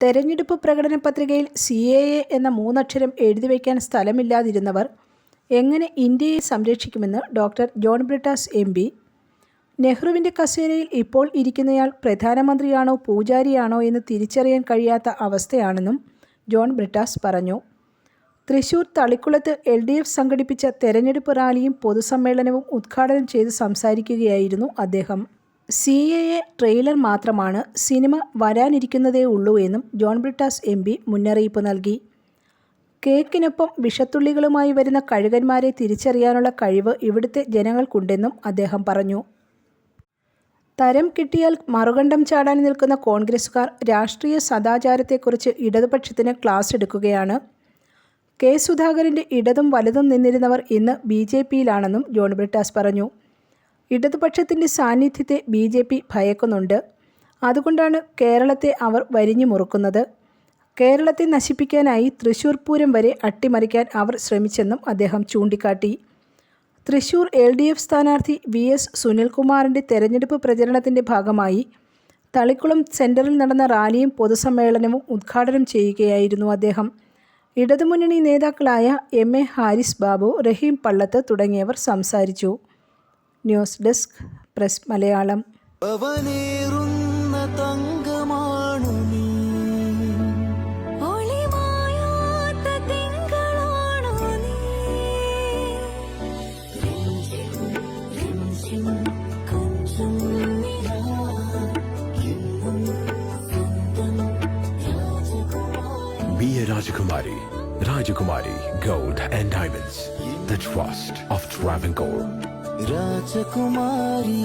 തെരഞ്ഞെടുപ്പ് പ്രകടന പത്രികയിൽ സി എ എ എന്ന മൂന്നക്ഷരം എഴുതി വയ്ക്കാൻ സ്ഥലമില്ലാതിരുന്നവർ എങ്ങനെ ഇന്ത്യയെ സംരക്ഷിക്കുമെന്ന് doctor John Brittas M P. നെഹ്റുവിന്റെ കസേരയിൽ ഇപ്പോൾ ഇരിക്കുന്നയാൾ പ്രധാനമന്ത്രിയാണോ പൂജാരിയാണോ എന്ന് തിരിച്ചറിയാൻ കഴിയാത്ത അവസ്ഥയാണെന്നും ജോൺ ബ്രിട്ടാസ് പറഞ്ഞു. തൃശൂർ തളിക്കുളത്ത് എൽ ഡി എഫ് സംഘടിപ്പിച്ച തെരഞ്ഞെടുപ്പ് റാലിയും പൊതുസമ്മേളനവും ഉദ്ഘാടനം ചെയ്ത് സംസാരിക്കുകയായിരുന്നു അദ്ദേഹം. സി എ എ ട്രെയിലർ മാത്രമാണ് സിനിമ വരാനിരിക്കുന്നതേ ഉള്ളൂ എന്നും ജോൺ ബ്രിട്ടാസ് എം പി മുന്നറിയിപ്പ് നൽകി. കേക്കിനൊപ്പം വിഷത്തുള്ളികളുമായി വരുന്ന കഴുകന്മാരെ തിരിച്ചറിയാനുള്ള കഴിവ് ഇവിടുത്തെ ജനങ്ങൾക്കുണ്ടെന്നും അദ്ദേഹം പറഞ്ഞു. തരം കിട്ടിയാൽ മറുകണ്ഠം ചാടാൻ നിൽക്കുന്ന കോൺഗ്രസുകാർ രാഷ്ട്രീയ സദാചാരത്തെക്കുറിച്ച് ഇടതുപക്ഷത്തിന് ക്ലാസ് എടുക്കുകയാണ്. കെ സുധാകരന്റെ ഇടതും വലതും നിന്നിരുന്നവർ ഇന്ന് ബി ജെ പിയിലാണെന്നും ജോൺ ബ്രിട്ടാസ് പറഞ്ഞു. ഇടതുപക്ഷത്തിന്റെ സാന്നിധ്യത്തെ ബി ജെ പി ഭയക്കുന്നുണ്ട്. അതുകൊണ്ടാണ് കേരളത്തെ അവർ വരിഞ്ഞു മുറുക്കുന്നത്. കേരളത്തെ നശിപ്പിക്കാനായി തൃശൂർ പൂരം വരെ അട്ടിമറിക്കാൻ അവർ ശ്രമിച്ചെന്നും അദ്ദേഹം ചൂണ്ടിക്കാട്ടി. തൃശൂർ എൽ ഡി എഫ് സ്ഥാനാർത്ഥി വി എസ് സുനിൽകുമാറിന്റെ തെരഞ്ഞെടുപ്പ് പ്രചരണത്തിന്റെ ഭാഗമായി തളിക്കുളം സെന്ററിൽ നടന്ന റാലിയും പൊതുസമ്മേളനവും ഉദ്ഘാടനം ചെയ്യുകയായിരുന്നു അദ്ദേഹം. ഇടതുമുന്നണി നേതാക്കളായ എം എ ഹാരിസ് ബാബു റഹീം പള്ളത്ത് തുടങ്ങിയവർ സംസാരിച്ചു. ന്യൂസ് ഡെസ്ക് പ്രസ് മലയാളം തങ്കമാണു Be a Rajakumari. Rajakumari Gold and Diamonds. The trust of Travancore. Rajkumari